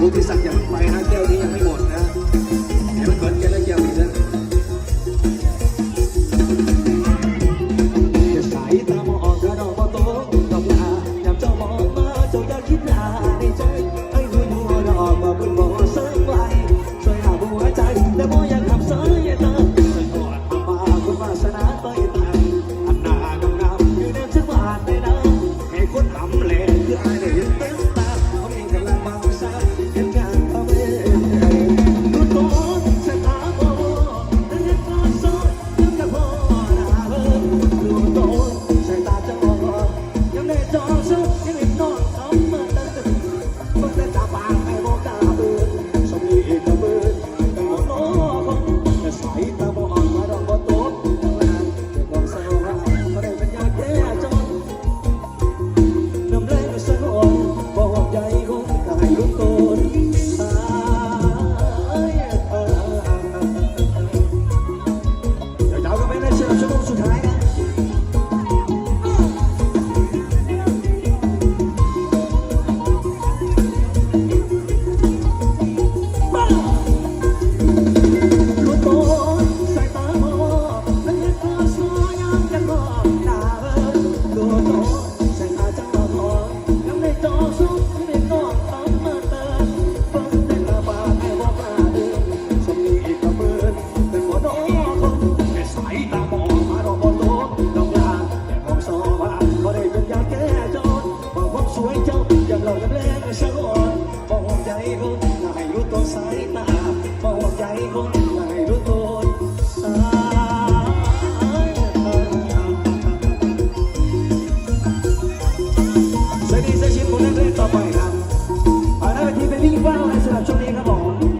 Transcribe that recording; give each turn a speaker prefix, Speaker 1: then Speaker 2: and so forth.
Speaker 1: ภูติศักดิ์ยังไม่ไปนะแก้วนี้ยังไม่หมด Ahí estamos. เราจะแรงเช้นมองใจคนให้รู้ตัวสายตาบอกใจคน